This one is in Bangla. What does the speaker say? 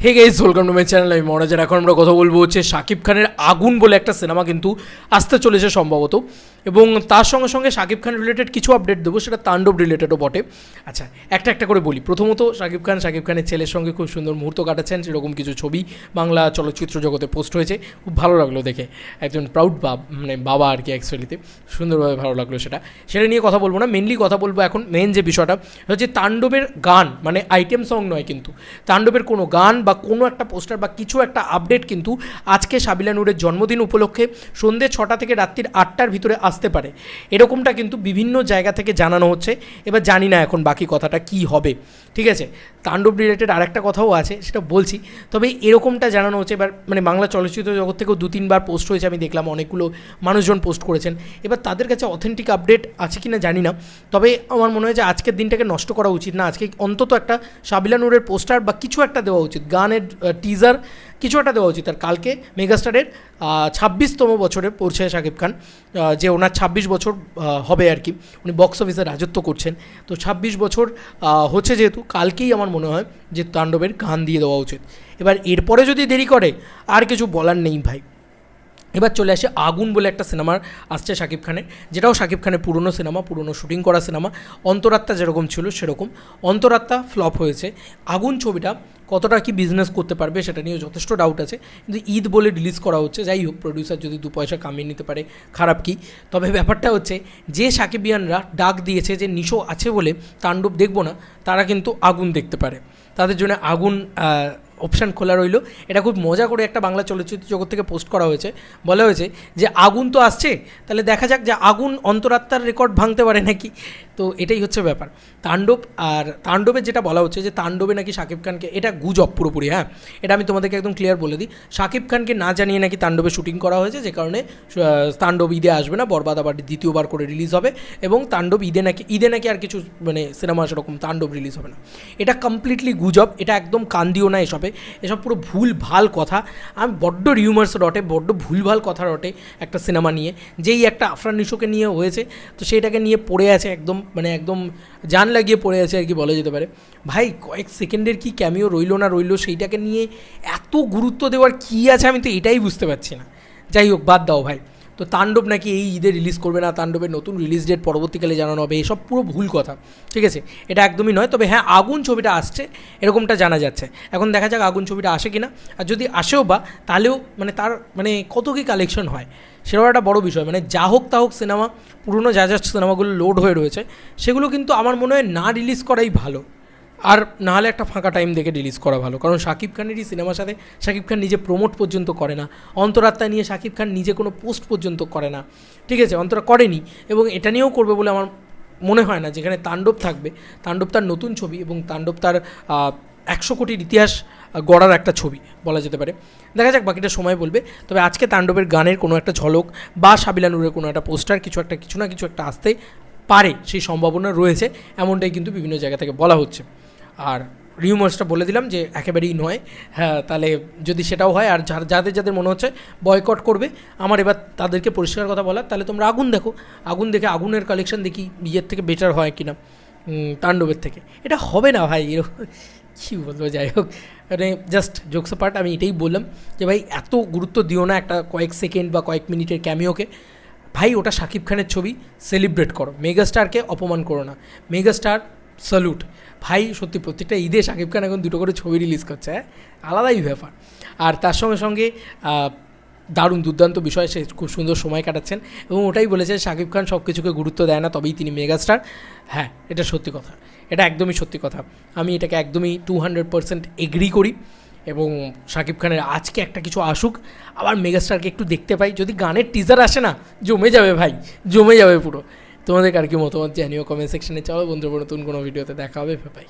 Hey guys welcome to my channel আমি মহারাজার এখন আমরা কথা বলব হচ্ছে শাকিব খানের আগুন বলে একটা সিনেমা কিন্তু আসতে চলেছে সম্ভবত। এবং তার সঙ্গে সঙ্গে শাকিব খান রিলেটেড কিছু আপডেট দেবো, সেটা তাণ্ডব রিলেটেডও বটে। আচ্ছা একটা একটা করে বলি। প্রথমত শাকিব খান শাকিব খানের ছেলের সঙ্গে খুব সুন্দর মুহূর্ত কাটাচ্ছেন, সেরকম কিছু ছবি বাংলা চলচ্চিত্র জগতে পোস্ট হয়েছে। খুব ভালো লাগল দেখে। একজন প্রাউড বাব মানে বাবা আর কি অ্যাকচুয়ালিতে সুন্দরভাবে ভালো লাগল সেটা। সেটা নিয়ে কথা বলব না মেনলি কথা বলব এখন মেন যে বিষয়টা হচ্ছে তাণ্ডবের গান মানে আইটেম সং নয় কিন্তু। তাণ্ডবের কোনো গান বা কোনো একটা পোস্টার বা কিছু একটা আপডেট কিন্তু আজকে সাবিলা নূরের জন্মদিন উপলক্ষে সন্ধ্যে ছটা থেকে রাত্রির আটটার ভিতরে আসতে পারে। এরকমটা কিন্তু বিভিন্ন জায়গা থেকে জানানো হচ্ছে। এবার জানি না এখন বাকি কথাটা কি হবে। ঠিক আছে? তাণ্ডব রিলেটেড আরেকটা কথাও আছে, সেটা বলছি। তবে এরকমটা জানানো হচ্ছে, এবার মানে বাংলা চলচ্চিত্র জগৎ থেকেও দু, তিনবার পোস্ট হয়েছে, আমি দেখলাম, অনেকগুলো মানুষজন পোস্ট করেছেন। এবার তাদের কাছে অথেন্টিক আপডেট আছে কি না জানি না। তবে আমার মনে হয় যে আজকের দিনটাকে নষ্ট করা উচিত না। আজকে অন্তত একটা সাবিলা নূরের পোস্টার বা কিছু একটা দেওয়া উচিত। গানের টিজার কিছু একটা দেওয়া উচিত। আর কালকে মেগাস্টারের ছাব্বিশতম বছরে পড়ছে শাকিব খান যে ওনার ছাব্বিশ বছর হবে আর কি। উনি বক্স অফিসে রাজত্ব করছেন। তো ছাব্বিশ বছর হচ্ছে যেহেতু কালকেই আমার মনে হয় যে তাণ্ডবের গান দিয়ে দেওয়া উচিত। এবার এরপরে যদি দেরি করে, আর কিছু বলার নেই ভাই। এবার চলে আসে আগুন বলে একটা সিনেমার, আসছে শাকিব খানের, যেটাও শাকিব খানের পুরনো সিনেমা, পুরনো শুটিং করা সিনেমা। অন্তরাত্মা যেরকম ছিল সেরকম। অন্তরাত্মা ফ্লপ হয়েছে। আগুন ছবিটা কতটা কি বিজনেস করতে পারবে সেটা নিয়ে যথেষ্ট ডাউট আছে। কিন্তু ঈদ বলে রিলিজ করা হচ্ছে, যাই হোক প্রডিউসার যদি দু পয়সা কামিয়ে নিতে পারে, খারাপ কি? তবে ব্যাপারটা হচ্ছে, যে সাকিবিয়ানরা ডাক দিয়েছে যে নিশো আছে বলে তাণ্ডব দেখব না, তারা কিন্তু আগুন দেখতে পারে। তাদের জন্য আগুন অপশান খোলা রইল। এটা খুব মজা করে একটা বাংলা চলচ্চিত্র জগৎ থেকে পোস্ট করা হয়েছে। বলা হয়েছে যে, আগুন তো আসছে, তাহলে দেখা যাক যে আগুন অন্তরাত্মার রেকর্ড ভাঙতে পারে নাকি। তো এটাই হচ্ছে ব্যাপার। তাণ্ডব আর তাণ্ডবের যেটা বলা হচ্ছে যে তাণ্ডবে নাকি শাকিব খানকে, এটা গুজব পুরোপুরি হ্যাঁ? এটা আমি তোমাদেরকে একদম ক্লিয়ার বলে দিই। শাকিব খানকে না জানিয়ে নাকি তাণ্ডবে শুটিং করা হয়েছে, যে কারণে তাণ্ডব ঈদে আসবে না, বরবাদ আবার দ্বিতীয়বার করে রিলিজ হবে এবং তাণ্ডব ঈদে নাকি ঈদে নাকি আর কিছু মানে সিনেমা সেরকম তাণ্ডব রিলিজ হবে না। এটা কমপ্লিটলি গুজব, এটা একদম কান দিও না এসবে। এসব পুরো ভুল ভালো কথা। আমি বড্ড রিউমার্স রটে, বড্ড ভুল ভালো কথা রটে একটা সিনেমা নিয়ে, যেই একটা আফরান নিশোকে নিয়ে হয়েছে, তো সেইটাকে নিয়ে পড়ে আছে একদম মানে একদম জান লাগিয়ে পড়ে আছে আর কি বলা যেতে পারে। ভাই, কয়েক সেকেন্ডের কি ক্যামিও রইল না রইল সেইটাকে নিয়ে এত গুরুত্ব দেওয়ার কী আছে আমি তো এটাই বুঝতে পারছি না। যাই হোক, বাদ দাও ভাই। তো তাণ্ডব নাকি এই ঈদে রিলিজ করবে না, তাণ্ডবের নতুন রিলিজ ডেট পরবর্তীকালে জানানো হবে, এসব পুরো ভুল কথা। ঠিক আছে? এটা একদমই নয়, তবে হ্যাঁ আগুন ছবিটা আসছে, এরকমটা জানা যাচ্ছে। এখন দেখা যাক আগুন ছবিটা আসে কিনা। আর যদি আসেও বা, তাহলেও মানে তার মানে কত কী কালেকশন হয়? সেটাও একটা বড় বিষয়। মানে যা হোক তা হোক সিনেমা, পুরনো যা যা সিনেমাগুলো লোড হয়ে রয়েছে, সেগুলো কিন্তু আমার মনে হয় না রিলিজ করাই ভালো। আর নাহলে একটা ফাঁকা টাইম দেখে রিলিজ করা ভালো। কারণ শাকিব খানেরই সিনেমার সাথে শাকিব খান নিজে প্রমোট পর্যন্ত করে না। অন্তরাত্মা নিয়ে শাকিব খান নিজে কোনো পোস্ট পর্যন্ত করে না। ঠিক আছে, অন্তরা করেনি এবং এটা নিয়েও করবে বলে আমার মনে হয় না। যেখানে তাণ্ডব থাকবে, তাণ্ডব তার নতুন ছবি এবং তাণ্ডব তার একশো কোটির ইতিহাস গড়ার একটা ছবি বলা যেতে পারে। দেখা যাক, বাকিটা সময় বলবে। তবে আজকে তাণ্ডবের গানের কোনো একটা ঝলক বা সাবিলা নূরের কোনো একটা পোস্টার, কিছু একটা, কিছু না কিছু একটা আসতে পারে, সেই সম্ভাবনা রয়েছে। এমনটাই কিন্তু বিভিন্ন জায়গা থেকে বলা হচ্ছে। আর রিউমার্সটা বলে দিলাম যে একেবারেই নয়। হ্যাঁ তাহলে যদি সেটাও হয়, আর যাদের যাদের মনে হচ্ছে বয়কট করবে, আমার এবার তাদেরকে পরিষ্কার কথা বলার, তাহলে তোমরা আগুন দেখো। আগুন দেখে আগুনের কালেকশন দেখি বিয়ের থেকে বেটার হয় কিনা তাণ্ডবের থেকে। এটা হবে না ভাই, এরকম কী বলব, যাই হোক। মানে জাস্ট জোকস পার্ট আমি এটাই বললাম যে ভাই, এত গুরুত্ব দিও না একটা কয়েক সেকেন্ড বা কয়েক মিনিটের ক্যামিওকে ভাই, ওটা শাকিব খানের ছবি সেলিব্রেট করো। মেগাস্টারকে অপমান করো না। মেগাস্টার স্যালুট ভাই, সত্যি প্রত্যেকটা ঈদে শাকিব খান এখন দুটো করে ছবি রিলিজ করছে হ্যাঁ? আলাদাই ব্যাপার। আর তার সঙ্গে সঙ্গে দারুণ দুর্দান্ত বিষয়, সে খুব সুন্দর সময় কাটাচ্ছেন এবং ওটাই বলেছে শাকিব খান সব কিছুকে গুরুত্ব দেয় না, তবেই তিনি মেগাস্টার। হ্যাঁ এটা সত্যি কথা, এটা একদমই সত্যি কথা। আমি এটাকে একদমই টু হান্ড্রেড পার্সেন্ট এগ্রি করি এবং শাকিব খানের আজকে একটা কিছু আসুক, আবার মেগাস্টারকে একটু দেখতে পাই। যদি গানের টিজার আসে না, জমে যাবে ভাই, জমে যাবে পুরো। তোমাদের আর কি মতামত জানিও কমেন্ট সেকশনে চলো বন্ধুরা, নতুন কোনো ভিডিওতে দেখা হবে পাই